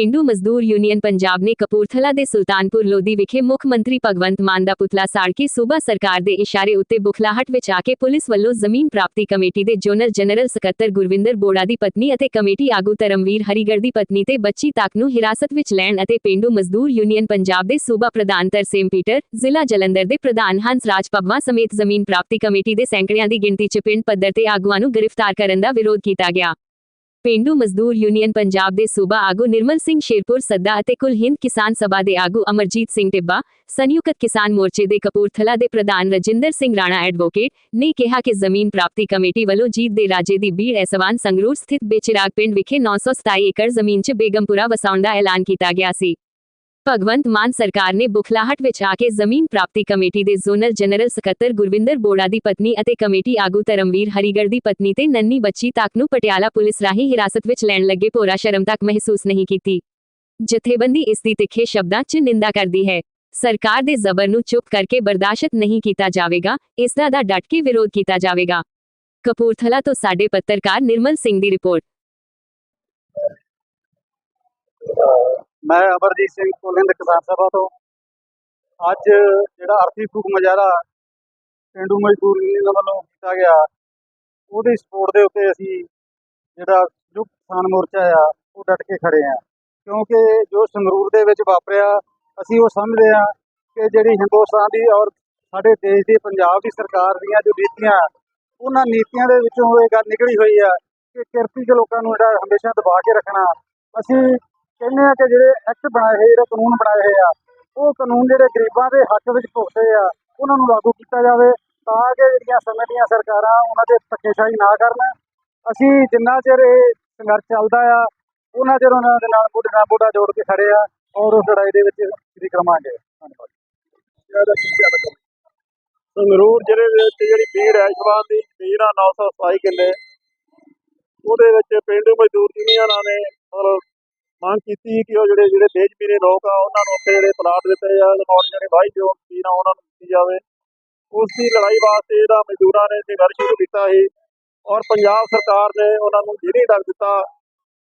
ਪੇਂਡੂ ਮਜ਼ਦੂਰ ਯੂਨੀਅਨ ਪੰਜਾਬ ਨੇ ਕਪੂਰਥਲਾ ਦੇ ਸੁਲਤਾਨਪੁਰ ਲੋਧੀ ਵਿਖੇ ਮੁੱਖ ਮੰਤਰੀ ਭਗਵੰਤ ਮਾਨ ਦਾ ਪੁਤਲਾ ਸਾੜ ਕੇ ਸੂਬਾ ਸਰਕਾਰ ਦੇ ਇਸ਼ਾਰੇ ਉੱਤੇ ਬੁਖਲਾਹਟ ਵਿੱਚ ਆ ਕੇ ਪੁਲਿਸ ਵੱਲੋਂ ਜ਼ਮੀਨ ਪ੍ਰਾਪਤੀ ਕਮੇਟੀ ਦੇ ਜਨਰਲ ਜਨਰਲ ਸਕੱਤਰ ਗੁਰਵਿੰਦਰ ਬੋੜਾ ਦੀ ਪਤਨੀ ਅਤੇ ਕਮੇਟੀ ਆਗੂ ਧਰਮਵੀਰ ਹਰੀਗੜ ਦੀ ਪਤਨੀ ਤੇ ਬੱਚੀ ਤੱਕ ਨੂੰ ਹਿਰਾਸਤ ਵਿੱਚ ਲੈਣ ਅਤੇ ਪੇਂਡੂ ਮਜ਼ਦੂਰ ਯੂਨੀਅਨ ਪੰਜਾਬ ਦੇ ਸੂਬਾ ਪ੍ਰਧਾਨ ਤਰਸੇਮ ਪੀਟਰ, ਜ਼ਿਲ੍ਹਾ ਜਲੰਧਰ ਦੇ ਪ੍ਰਧਾਨ ਹੰਸ ਰਾਜ ਪੱਬਾ ਸਮੇਤ ਜ਼ਮੀਨ ਪ੍ਰਾਪਤੀ ਕਮੇਟੀ ਦੇ ਸੈਂਕੜਿਆਂ ਦੀ ਗਿਣਤੀ 'ਚ ਪਿੰਡ ਪੱਧਰ ਤੇ ਆਗੂਆਂ ਨੂੰ ਗ੍ਰਿਫਤਾਰ ਕਰਨ ਦਾ ਵਿਰੋਧ ਕੀਤਾ ਗਿਆ। ਪੇਂਡੂ ਮਜ਼ਦੂਰ ਯੂਨੀਅਨ ਪੰਜਾਬ ਦੇ ਸੂਬਾ ਆਗੂ ਨਿਰਮਲ ਸਿੰਘ ਸ਼ੇਰਪੁਰ, ਸੱਦਾ ਅਤੇ ਕੁਲ ਹਿੰਦ ਕਿਸਾਨ ਸਭਾ ਦੇ ਆਗੂ ਅਮਰਜੀਤ ਸਿੰਘ ਟਿੱਬਾ, ਸੰਯੁਕਤ ਕਿਸਾਨ ਮੋਰਚੇ ਦੇ ਕਪੂਰਥਲਾ ਦੇ ਪ੍ਰਧਾਨ ਰਜਿੰਦਰ ਸਿੰਘ ਰਾਣਾ ਐਡਵੋਕੇਟ ਨੇ ਕਿਹਾ ਕਿ ਜ਼ਮੀਨ ਪ੍ਰਾਪਤੀ ਕਮੇਟੀ ਵੱਲੋਂ ਜੀਤ ਦੇ ਰਾਜੇ ਦੀ ਬੀੜ ਐਸਵਾਨ ਸੰਗਰੂਰ ਸਥਿਤ ਬੇਚਿਰਾਗ ਪਿੰਡ ਵਿਖੇ 927 ਏਕੜ ਜ਼ਮੀਨ 'ਚ ਬੇਗਮਪੁਰਾ ਵਸਾਉਣ ਦਾ ਐਲਾਨ ਕੀਤਾ ਗਿਆ ਸੀ। ਭਗਵੰਤ ਮਾਨ ਸਰਕਾਰ ਨੇ ਬੁਖਲਾਹਟ ਵਿੱਚ ਆ ਕੇ ਜ਼ਮੀਨ ਪ੍ਰਾਪਤੀ ਕਮੇਟੀ ਦੇ ਜ਼ੋਨਲ ਜਨਰਲ ਸਕੱਤਰ ਗੁਰਵਿੰਦਰ ਬੋੜਾ ਦੀ ਪਤਨੀ ਅਤੇ ਕਮੇਟੀ ਆਗੂ ਧਰਮਵੀਰ ਹਰੀਗੜ੍ਹ ਦੀ ਪਤਨੀ ਤੇ ਨੰਨੀ ਬੱਚੀ ਤੱਕ ਨੂੰ ਪਟਿਆਲਾ ਪੁਲਿਸ ਰਾਹੀਂ ਹਿਰਾਸਤ ਵਿੱਚ ਲੈਣ ਲੱਗੇ ਭੋਰਾ ਸ਼ਰਮ ਤੱਕ ਮਹਿਸੂਸ ਨਹੀਂ ਕੀਤੀ। ਜਥੇਬੰਦੀ ਇਸ ਦੀ ਤਿੱਖੇ ਸ਼ਬਦਾਂ 'ਚ ਨਿੰਦਾ ਕਰਦੀ ਹੈ। ਸਰਕਾਰ ਦੇ ਜ਼ਬਰ ਨੂੰ ਚੁੱਪ ਕਰਕੇ ਬਰਦਾਸ਼ਤ ਨਹੀਂ ਕੀਤਾ ਜਾਵੇਗਾ, ਇਸ ਦਾ ਦਾ ਡਟ ਕੇ ਵਿਰੋਧ ਕੀਤਾ ਜਾਵੇਗਾ। ਕਪੂਰਥਲਾ ਤੋਂ ਸਾਡੇ ਪੱਤਰਕਾਰ ਨਿਰਮਲ ਸਿੰਘ ਦੀ ਰਿਪੋਰਟ। ਮੈਂ ਅਮਰਜੀਤ ਸਿੰਘ ਕੋਲਿੰਦ ਕਿਸਾਨ ਸਭਾ ਤੋਂ। ਅੱਜ ਜਿਹੜਾ ਅਰਥੀ ਫੂਕ ਮੁਜ਼ਾਹਰਾ ਪਿੰਡੂ ਮਜ਼ਦੂਰ ਯੂਨੀਅਨ ਵੱਲੋਂ ਕੀਤਾ ਗਿਆ, ਉਹਦੀ ਸਪੋਰਟ ਦੇ ਉੱਤੇ ਅਸੀਂ ਜਿਹੜਾ ਜੋ ਕਿਸਾਨ ਮੋਰਚਾ ਆ, ਉਹ ਡਟ ਕੇ ਖੜੇ ਆ ਕਿਉਂਕਿ ਜੋ ਸੰਗਰੂਰ ਦੇ ਵਿੱਚ ਵਾਪਰਿਆ, ਅਸੀਂ ਉਹ ਸਮਝਦੇ ਆ ਕਿ ਜਿਹੜੀ ਹਿੰਦੁਸਤਾਨ ਦੀ ਔਰ ਸਾਡੇ ਦੇਸ਼ ਦੀ ਪੰਜਾਬ ਦੀ ਸਰਕਾਰ ਦੀਆਂ ਜੋ ਨੀਤੀਆਂ, ਉਹਨਾਂ ਨੀਤੀਆਂ ਦੇ ਵਿੱਚੋਂ ਇਹ ਗੱਲ ਨਿਕਲੀ ਹੋਈ ਆ ਕਿ ਕਿਰਤੀ ਦੇ ਲੋਕਾਂ ਨੂੰ ਜਿਹੜਾ ਹਮੇਸ਼ਾ ਦਬਾ ਕੇ ਰੱਖਣਾ, ਅਸੀਂ ਕਹਿੰਦੇ ਆ ਕਿ ਜਿਹੜੇ ਐਕਟ ਬਣਾਏ ਹੋਏ, ਜਿਹੜੇ ਕਾਨੂੰਨ ਬਣਾਏ ਹੋਏ ਆ, ਉਹ ਕਾਨੂੰਨ ਜਿਹੜੇ ਗਰੀਬਾਂ ਦੇ ਹੱਕ ਵਿੱਚ ਭੁਗਤੇ ਆ, ਉਹਨਾਂ ਨੂੰ ਲਾਗੂ ਕੀਤਾ ਜਾਵੇ ਤਾਂ ਕਿ ਜਿਹੜੀਆਂ ਸਮੇਂ ਦੀਆਂ ਸਰਕਾਰਾਂ ਉਹਨਾਂ ਦੇ ਧੱਕੇਸ਼ਾਹੀ ਨਾ ਕਰਨ। ਅਸੀਂ ਜਿੰਨਾ ਚਿਰ ਇਹ ਸੰਘਰਸ਼ ਚੱਲਦਾ ਆ, ਉਹਨਾਂ ਚਿਰ ਉਹਨਾਂ ਦੇ ਨਾਲ ਮੋਢੇ ਨਾਲ ਮੋਢਾ ਜੋੜ ਕੇ ਖੜੇ ਆ ਔਰ ਉਸ ਲੜਾਈ ਦੇ ਵਿੱਚ ਸ਼੍ਰੀ ਕਰਵਾਂਗੇ ਧੰਨਵਾਦ। ਸੰਗਰੂਰ ਜ਼ਿਲ੍ਹੇ ਦੇ ਵਿੱਚ ਜਿਹੜੀ ਬੀੜ ਐਸ਼ਵਾਨ ਦੀ ਜ਼ਮੀਨ 927 ਕਿੱਲੇ, ਉਹਦੇ ਵਿੱਚ ਪਿੰਡੂ ਮਜ਼ਦੂਰ ਯੂਨੀਅਨਾਂ ਨੇ ਔਰ ਮੰਗ ਕੀਤੀ ਕਿ ਉਹ ਜਿਹੜੇ ਜਿਹੜੇ ਤੇਜ਼ ਪੀਰੇ ਲੋਕ ਆ, ਉਹਨਾਂ ਨੂੰ ਉੱਥੇ ਜਿਹੜੇ ਪਲਾਟ ਦਿੱਤੇ ਆ ਔਰ ਜਿਹੜੇ ਵਾਹੀ ਜੋ ਜ਼ਮੀਨ ਆ ਉਹਨਾਂ ਨੂੰ ਦਿੱਤੀ ਜਾਵੇ। ਉਸ ਦੀ ਲੜਾਈ ਵਾਸਤੇ ਇਹਦਾ ਮਜ਼ਦੂਰਾਂ ਨੇ ਸੰਘਰਸ਼ ਸ਼ੁਰੂ ਕੀਤਾ ਸੀ ਔਰ ਪੰਜਾਬ ਸਰਕਾਰ ਨੇ ਉਹਨਾਂ ਨੂੰ ਜੇਲ੍ਹ ਡੱਕ ਦਿੱਤਾ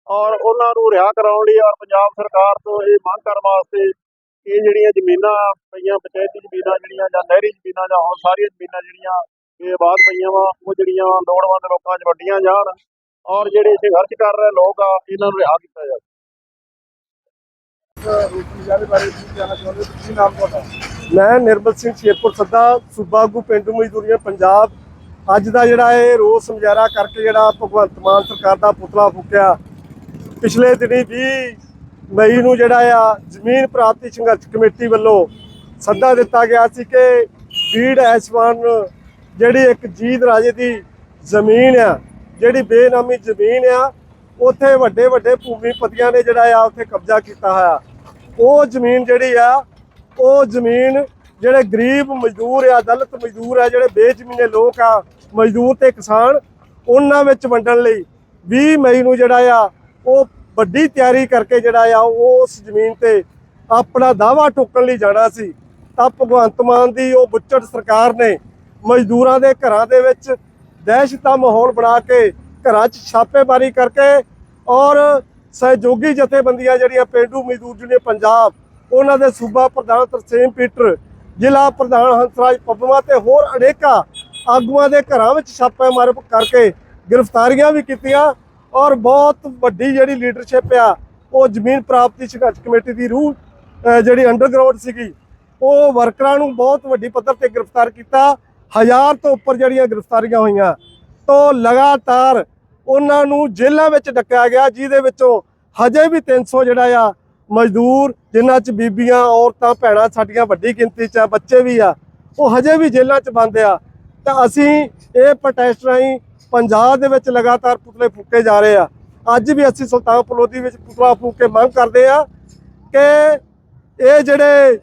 ਔਰ ਉਹਨਾਂ ਨੂੰ ਰਿਹਾ ਕਰਾਉਣ ਲਈ ਔਰ ਪੰਜਾਬ ਸਰਕਾਰ ਤੋਂ ਇਹ ਮੰਗ ਕਰਨ ਵਾਸਤੇ ਇਹ ਜਿਹੜੀਆਂ ਜ਼ਮੀਨਾਂ ਪਈਆਂ, ਪੰਚਾਇਤੀ ਜ਼ਮੀਨਾਂ ਜਿਹੜੀਆਂ ਜਾਂ ਨਹਿਰੀ ਜ਼ਮੀਨਾਂ ਜਾਂ ਹੋਰ ਸਾਰੀਆਂ ਜ਼ਮੀਨਾਂ ਜਿਹੜੀਆਂ ਬੇਆਬਾਦ ਪਈਆਂ ਵਾ, ਉਹ ਜਿਹੜੀਆਂ ਲੋੜਵੰਦ ਲੋਕਾਂ 'ਚ ਵੰਡੀਆਂ ਜਾਣ ਔਰ ਜਿਹੜੇ ਸੰਘਰਸ਼ ਕਰ ਰਹੇ ਲੋਕ ਆ, ਇਹਨਾਂ ਨੂੰ ਰਿਹਾ ਕੀਤਾ ਜਾਵੇ। ਬਾਰੇ ਮੈਂ ਨਿਰਮਲ ਸਿੰਘ ਸ਼ੇਰਪੁਰ ਸੱਦਾ, ਸੂਬਾ ਆਗੂ ਪਿੰਡੂ ਮਜ਼ਦੂਰੀਆਂ, ਪੰਜਾਬ। ਅੱਜ ਦਾ ਜਿਹੜਾ ਇਹ ਰੋਸ ਮੁਜ਼ਾਹਰਾ ਕਰਕੇ ਜਿਹੜਾ ਭਗਵੰਤ ਮਾਨ ਸਰਕਾਰ ਦਾ ਪੁਤਲਾ ਫੂਕਿਆ। ਪਿਛਲੇ ਦਿਨੀ 20 ਮਈ ਨੂੰ ਜਿਹੜਾ ਆ, ਜ਼ਮੀਨ ਪ੍ਰਾਪਤੀ ਸੰਘਰਸ਼ ਕਮੇਟੀ ਵੱਲੋਂ ਸੱਦਾ ਦਿੱਤਾ ਗਿਆ ਸੀ ਕਿ ਬੀੜ ਐਸਵਾਨ ਜਿਹੜੀ ਇੱਕ ਜੀਤ ਰਾਜੇ ਦੀ ਜ਼ਮੀਨ ਆ, ਜਿਹੜੀ ਬੇਨਾਮੀ ਜ਼ਮੀਨ ਆ, ਉੱਥੇ ਵੱਡੇ ਵੱਡੇ ਭੂਮੀਪਤੀਆਂ ਨੇ ਜਿਹੜਾ ਆ, ਉੱਥੇ ਕਬਜ਼ਾ ਕੀਤਾ ਹੋਇਆ। ਉਹ ਜ਼ਮੀਨ ਜਿਹੜੀ ਆ, ਉਹ ਜ਼ਮੀਨ ਜਿਹੜੇ ਗਰੀਬ ਮਜ਼ਦੂਰ ਆ, ਦਲਿਤ ਮਜ਼ਦੂਰ ਆ, ਜਿਹੜੇ ਬੇਜ਼ਮੀਨੇ ਲੋਕ ਆ, ਮਜ਼ਦੂਰ ਤੇ ਕਿਸਾਨ, ਉਹਨਾਂ ਵਿੱਚ ਵੰਡਣ ਲਈ 20 ਮਈ ਨੂੰ ਜਿਹੜਾ ਆ, ਉਹ ਵੱਡੀ ਤਿਆਰੀ ਕਰਕੇ ਜਿਹੜਾ ਆ, ਉਹ ਉਸ ਜ਼ਮੀਨ ਤੇ ਆਪਣਾ ਦਾਵਾ ਟੋਕਣ ਲਈ ਜਾਣਾ ਸੀ। ਤਾਂ ਭਗਵੰਤ ਮਾਨ ਦੀ ਉਹ ਬੁੱਚੜ ਸਰਕਾਰ ਨੇ ਮਜ਼ਦੂਰਾਂ ਦੇ ਘਰਾਂ ਦੇ ਵਿੱਚ ਦਹਿਸ਼ਤ ਦਾ ਮਾਹੌਲ ਬਣਾ ਕੇ ਘਰਾਂ 'ਚ ਛਾਪੇਮਾਰੀ ਕਰਕੇ ਔਰ ਸਹਿਯੋਗੀ ਜਥੇਬੰਦੀਆਂ ਜਿਹੜੀਆਂ ਪਿੰਡੂ ਮਜ਼ਦੂਰ ਯੂਨੀਅਨ ਪੰਜਾਬ, ਉਹਨਾਂ ਦੇ ਸੂਬਾ ਪ੍ਰਧਾਨ ਤਰਸੇਮ ਪੀਟਰ, ਜ਼ਿਲ੍ਹਾ ਪ੍ਰਧਾਨ ਹੰਸਰਾਜ ਪੱਪਵਾ ਤੇ ਹੋਰ ਅਨੇਕਾਂ ਆਗੂਆਂ ਦੇ ਘਰਾਂ ਵਿੱਚ ਛਾਪੇਮਾਰੀ ਕਰਕੇ ਗ੍ਰਿਫਤਾਰੀਆਂ ਵੀ ਕੀਤੀਆਂ ਔਰ ਬਹੁਤ ਵੱਡੀ ਜਿਹੜੀ ਲੀਡਰਸ਼ਿਪ ਆ, ਉਹ ਜ਼ਮੀਨ ਪ੍ਰਾਪਤੀ ਸੰਘਰਸ਼ ਕਮੇਟੀ ਦੀ ਰੂਹ ਜਿਹੜੀ ਅੰਡਰਗਰਾਉਂਡ ਸੀਗੀ, ਉਹ ਵਰਕਰਾਂ ਨੂੰ ਬਹੁਤ ਵੱਡੀ ਪੱਧਰ ਤੇ ਗ੍ਰਿਫਤਾਰ ਕੀਤਾ। ਹਜ਼ਾਰ ਤੋਂ ਉੱਪਰ ਜਿਹੜੀਆਂ ਗ੍ਰਿਫਤਾਰੀਆਂ ਹੋਈਆਂ, ਤੋਂ ਲਗਾਤਾਰ ਉਹਨਾਂ ਨੂੰ ਜੇਲ੍ਹਾਂ ਵਿੱਚ ਡੱਕਿਆ ਗਿਆ, ਜਿਹਦੇ ਵਿੱਚੋਂ ਹਜੇ ਵੀ 300 ਜਿਹੜਾ ਆ ਮਜ਼ਦੂਰ, ਜਿਨ੍ਹਾਂ 'ਚ ਬੀਬੀਆਂ, ਔਰਤਾਂ, ਭੈਣਾਂ ਸਾਡੀਆਂ ਵੱਡੀ ਗਿਣਤੀ 'ਚ ਆ, ਬੱਚੇ ਵੀ ਆ, ਉਹ ਹਜੇ ਵੀ ਜੇਲ੍ਹਾਂ 'ਚ ਬੰਦ ਆ। ਤਾਂ ਅਸੀਂ ਇਹ ਪ੍ਰੋਟੈਸਟ ਰਾਹੀਂ ਪੰਜਾਬ ਦੇ ਵਿੱਚ ਲਗਾਤਾਰ ਪੁਤਲੇ ਫੂਕੇ ਜਾ ਰਹੇ ਆ। ਅੱਜ ਵੀ ਅਸੀਂ ਸੁਲਤਾਨਪੁਰ ਲੋਧੀ ਵਿੱਚ ਪੁਤਲਾ ਫੂਕ ਕੇ ਮੰਗ ਕਰਦੇ ਆ ਕਿ ਇਹ ਜਿਹੜੇ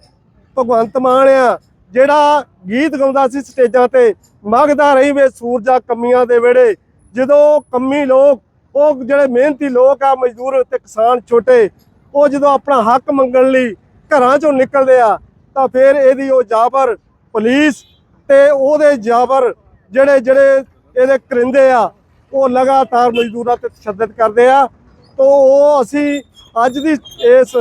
ਭਗਵੰਤ ਮਾਨ ਆ, ਜਿਹੜਾ ਗੀਤ ਗਾਉਂਦਾ ਸੀ ਸਟੇਜਾਂ ਤੇ, ਮੰਗਦਾ ਰਹੀ ਵੇ ਸੂਰਜਾ ਕਮੀਆਂ ਦੇ ਵੇੜੇ ਜਦੋਂ ਕੰਮੀ ਲੋਕ, ਉਹ ਜਿਹੜੇ ਮਿਹਨਤੀ ਲੋਕ ਆ, ਮਜ਼ਦੂਰ ਤੇ ਕਿਸਾਨ ਛੋਟੇ, ਉਹ ਜਦੋਂ ਆਪਣਾ ਹੱਕ ਮੰਗਣ ਲਈ ਘਰਾਂ ਚੋਂ ਨਿਕਲਦੇ ਆ, ਤਾਂ ਫਿਰ ਇਹਦੀ ਉਹ ਜਾਬਰ ਪੁਲਿਸ ਤੇ ਉਹਦੇ ਜਾਬਰ ਜਿਹੜੇ ਜਿਹੜੇ ਇਹਦੇ ਕਰਿੰਦੇ ਆ, ਉਹ ਲਗਾਤਾਰ ਮਜ਼ਦੂਰਾਂ ਤੇ ਤਸ਼ੱਦਦ ਕਰਦੇ ਆ। ਤੋਂ ਉਹ ਅਸੀਂ ਅੱਜ ਦੀ ਇਸ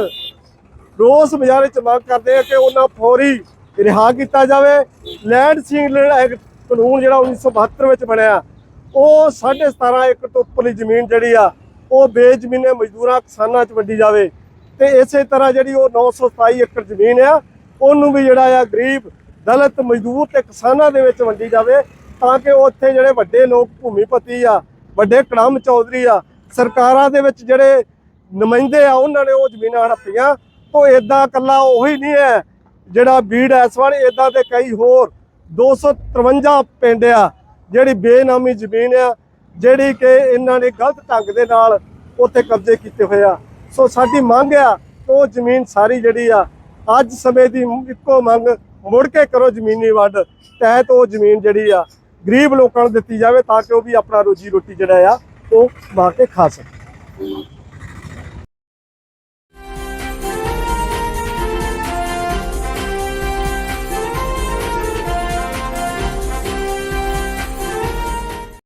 ਰੋਸ ਮੁਜ਼ਾਹਰੇ ਚ ਮੰਗ ਕਰਦੇ ਆ ਕਿ ਉਹਨਾਂ ਫੌਰੀ ਰਿਹਾ ਕੀਤਾ ਜਾਵੇ। ਲੈਂਡ ਸੀਲਿੰਗ ਐਕਟ ਕਾਨੂੰਨ ਜਿਹੜਾ 1972 ਵਿੱਚ ਬਣਿਆ ਉਹ 17.5 ਏਕੜ ਤੋਂ ਉੱਪਰਲੀ ਜ਼ਮੀਨ ਜਿਹੜੀ ਆ, ਉਹ ਬੇਜ਼ਮੀਨੇ ਮਜ਼ਦੂਰਾਂ, ਕਿਸਾਨਾਂ 'ਚ ਵੰਡੀ ਜਾਵੇ। ਤੇ ਇਸੇ ਤਰ੍ਹਾਂ ਜਿਹੜੀ ਉਹ 927 ਏਕੜ ਜ਼ਮੀਨ ਆ, ਉਹਨੂੰ ਵੀ ਜਿਹੜਾ ਆ ਗਰੀਬ, ਦਲਿਤ ਮਜ਼ਦੂਰ ਤੇ ਕਿਸਾਨਾਂ ਦੇ ਵਿੱਚ ਵੰਡੀ ਜਾਵੇ ਤਾਂ ਕਿ ਉੱਥੇ ਜਿਹੜੇ ਵੱਡੇ ਲੋਕ ਭੂਮੀਪਤੀ ਆ, ਵੱਡੇ ਕੜਮ ਚੌਧਰੀ ਆ, ਸਰਕਾਰਾਂ ਦੇ ਵਿੱਚ ਜਿਹੜੇ ਨੁਮਾਇੰਦੇ ਆ, ਉਹਨਾਂ ਨੇ ਉਹ ਜ਼ਮੀਨਾਂ ਹੜੱਪੀਆਂ। ਉਹ ਇਦਾਂ ਕੱਲਾ ਉਹੀ ਨਹੀਂ ਹੈ ਜਿਹੜਾ ਬੀੜ ਐਸਵਾਲ ਇਦਾਂ ਦੇ ਕਈ ਹੋਰ 253 ਪਿੰਡ ਆ ਜਿਹੜੀ ਬੇਨਾਮੀ ਜ਼ਮੀਨ ਆ, ਜਿਹੜੀ ਕਿ ਇਹਨਾਂ ਨੇ ਗਲਤ ਢੰਗ ਦੇ ਨਾਲ ਉੱਥੇ ਕਬਜ਼ੇ ਕੀਤੇ ਹੋਏ ਆ। ਸੋ ਸਾਡੀ ਮੰਗ ਆ ਉਹ ਜ਼ਮੀਨ ਸਾਰੀ ਜਿਹੜੀ ਆ, ਅੱਜ ਸਮੇਂ ਦੀ ਇੱਕੋ ਮੰਗ, ਮੁੜ ਕੇ ਕਰੋ ਜ਼ਮੀਨੀ ਵੰਡ। ਤਹਿਤ ਉਹ ਜ਼ਮੀਨ ਜਿਹੜੀ ਆ, ਗਰੀਬ ਲੋਕਾਂ ਨੂੰ ਦਿੱਤੀ ਜਾਵੇ ਤਾਂ ਕਿ ਉਹ ਵੀ ਆਪਣਾ ਰੋਜੀ ਰੋਟੀ ਜਿਹੜਾ ਆ, ਉਹ ਕਮਾ ਕੇ ਖਾ ਸਕਣ।